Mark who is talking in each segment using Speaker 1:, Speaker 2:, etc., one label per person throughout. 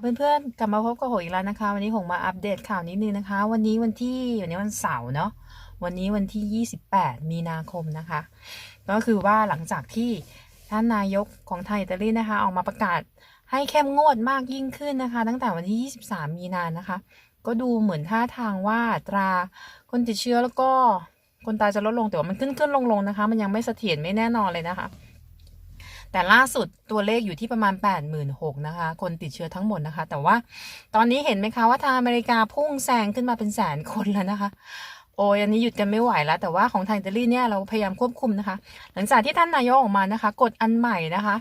Speaker 1: เพื่อนๆ กลับมาพบกับโหยอีกแล้วนะคะ วันนี้หงมาอัปเดตข่าวนิดนึงนะคะ วันนี้วันที่วันนี้วันเสาร์เนาะวันนี้วันที่ 28 มีนาคมนะคะ ก็คือว่าหลังจากที่ท่านนายกของไทยอิตาลีนะคะ ออกมาประกาศให้เข้มงวดมากยิ่งขึ้นนะคะ ตั้งแต่วันที่ 23 มีนานะคะ ก็ดูเหมือนท่าทางว่าตราคนติดเชื้อแล้วก็คนตายจะลดลงแต่ว่ามันขึ้นขึ้นลงลงนะคะ มันยังไม่เสถียรไม่แน่นอนเลยนะคะ แต่ล่าสุดตัวเลขอยู่ที่ประมาณ 86,000นะคะ คนติดเชื้อทั้งหมดนะคะ แต่ว่าตอนนี้เห็นไหมคะว่าทางอเมริกาพุ่งแซงขึ้นมาเป็นแสนคนแล้วนะคะ โอ้ยอันนี้หยุดกันไม่ไหวแล้ว แต่ว่าของไทยอิตาลีเนี่ยเราพยายามควบคุมนะคะ หลังจากที่ท่านนายกออกมานะคะ กฎอันใหม่นะคะ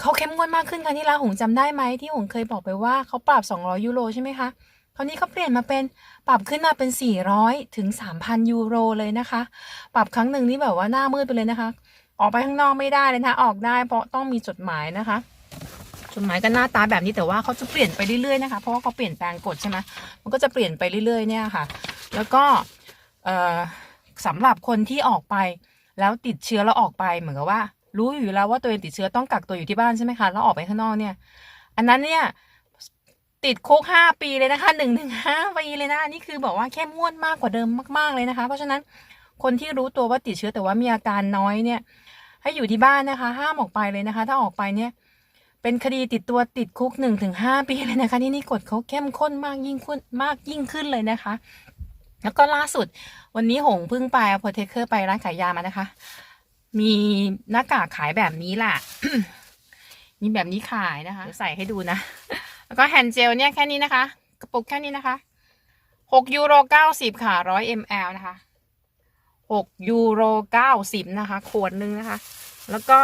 Speaker 1: เขาเข้มงวดมากขึ้นค่ะที่ลาหงจำได้ไหมที่หงเคยบอกไปว่าเขาปรับ 200 ยูโรใช่ไหมคะคราวนี้เขาเปลี่ยนมาเป็นปรับขึ้นมาเป็น 400 ถึง 3,000 ยูโรเลยนะคะ ปรับครั้งหนึ่งนี่แบบว่าหน้ามืดไปเลยนะคะ ออกไปข้างนอกไม่ได้เลยนะคะออกได้เพราะต้องมีจดหมายนะคะจดหมายก็หน้าตาแบบนี้แต่ว่าเขาจะเปลี่ยนไปเรื่อยๆนะคะเพราะว่าเขาเปลี่ยนแปลงกฎใช่ไหมมันก็จะเปลี่ยนไปเรื่อยๆเนี่ยค่ะ แล้วก็เอ่อสำหรับคนที่ออกไปแล้วติดเชื้อแล้วออกไปเหมือนกับว่า รู้อยู่แล้วว่าตัวเองติดเชื้อต้องกักตัวอยู่ที่บ้านใช่ไหมคะแล้วออกไปข้างนอกเนี่ย อันนั้นเนี่ยติดคุกห้าปีเลยนะคะหนึ่งถึงห้าปีเลยนะนนี้คือบอกว่าเข้มงวดมากกว่าเดิมมาก ๆเลยนะคะ เพราะฉะนั้น คนที่รู้ตัวว่าติดเชื้อแต่ว่ามีอาการน้อยเนี่ย ให้อยู่ที่บ้านนะคะ ห้ามออกไปเลยนะคะ ถ้าออกไปเนี่ย เป็นคดีติดตัวติดคุกหนึ่งถึงห้าปีเลยนะคะนี่นี่กฎเขาเข้มข้นมากยิ่งขึ้นมากยิ่งขึ้นเลยนะคะ แล้วก็ล่าสุด วันนี้หงพิ่งไปอโพเทเคอร์ไปร้านขายยามานะคะ มีหน้ากากขายแบบนี้แหละมีแบบนี้ขายนะคะใส่ให้ดูนะ แล้วก็แฮนด์เจลเนี่ยแค่นี้นะคะ กระปุกแค่นี้นะคะหกยูโรเก้าสิบค่ะร้อยมลนะคะ หกยูโรเก้าสิบนะคะ ขวดหนึ่งนะคะ แล้วก็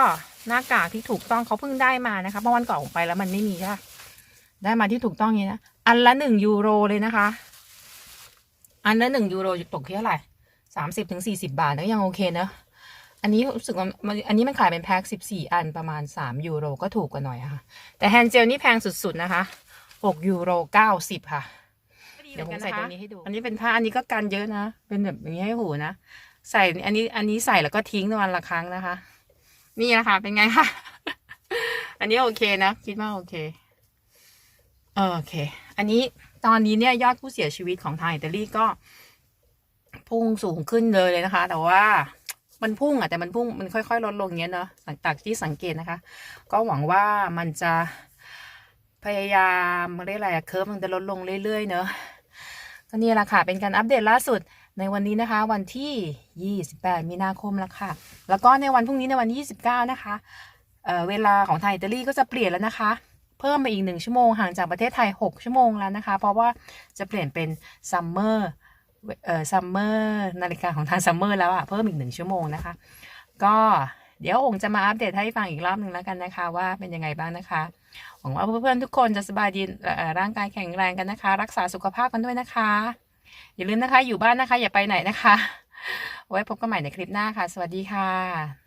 Speaker 1: หน้ากากที่ถูกต้องเขาเพิ่งได้มานะคะเพราะวันก่อนผมไปแล้วมันไม่มีใช่ปะได้มาที่ถูกต้องอย่างนี้นะ อันละหนึ่งยูโรเลยนะคะ อันละหนึ่งยูโรตกที่เท่าไหร่สามสิบถึงสี่สิบาทนะยังโอเคเนอะอันนี้รู้สึกว่ามันอันนี้มันขายเป็นแพ็คสิบสี่อันประมาณสามยูโรก็ถูกกว่าหน่อยอะค่ะ แต่แฮนด์เจลนี่แพงสุดๆนะคะหกยูโรเก้าสิบค่ะเดี๋ยวผมใส่ตรงนี้ให้ดู อันนี้เป็นผ้าอันนี้ก็กันเยอะนะ เป็นแบบอย่างนี้ให้หูนะ ใส่อันนี้อันนี้ใส่แล้วก็ทิ้งวันละครั้งนะคะ นี่นะคะเป็นไงคะ อันนี้โอเคนะ คิดว่าโอเค โอเค อันนี้ตอนนี้เนี่ยยอดผู้เสียชีวิตของทางอิตาลีก็ พุ่งสูงขึ้นเลยเลยนะคะ แต่ว่ามันพุ่งอะแต่มันพุ่งมันค่อย ๆ ลดลงเงี้ยเนาะหลังจากที่สังเกตนะคะ ก็หวังว่ามันจะพยายามเรียกอะไรอะเคิร์ฟมันจะลดลงเรื่อยๆเนอะก็นี่แหละค่ะ เป็นการอัปเดตล่าสุด ในวันนี้นะคะ วันที่ 28 มีนาคมแล้วค่ะ แล้วก็ในวันพรุ่งนี้ในวันที่ 29 นะคะเเวลาของไทยอิตาลีก็จะเปลี่ยนแล้วนะคะ เพิ่มมาอีกหนึ่งชั่วโมงห่างจากประเทศไทย 6 ชั่วโมงแล้วนะคะ เพราะว่าจะเปลี่ยนเป็นซัมเมอร์เอ่อซัมเมอร์นาฬิกาของทางซัมเมอร์แล้วอะเพิ่มอีกหนึ่งชั่วโมงนะคะ ก็เดี๋ยวองค์จะมาอัปเดตให้ฟังอีกรอบหนึ่งแล้วกันนะคะ ว่าเป็นยังไงบ้างนะคะหวังว่าเพื่อนๆทุกคนจะสบายดีร่างกายแข็งแรงกันนะคะ รักษาสุขภาพกันด้วยนะคะ อย่าลืมนะคะ อยู่บ้านนะคะ อย่าไปไหนนะคะ ไว้พบกันใหม่ในคลิปหน้าค่ะ สวัสดีค่ะ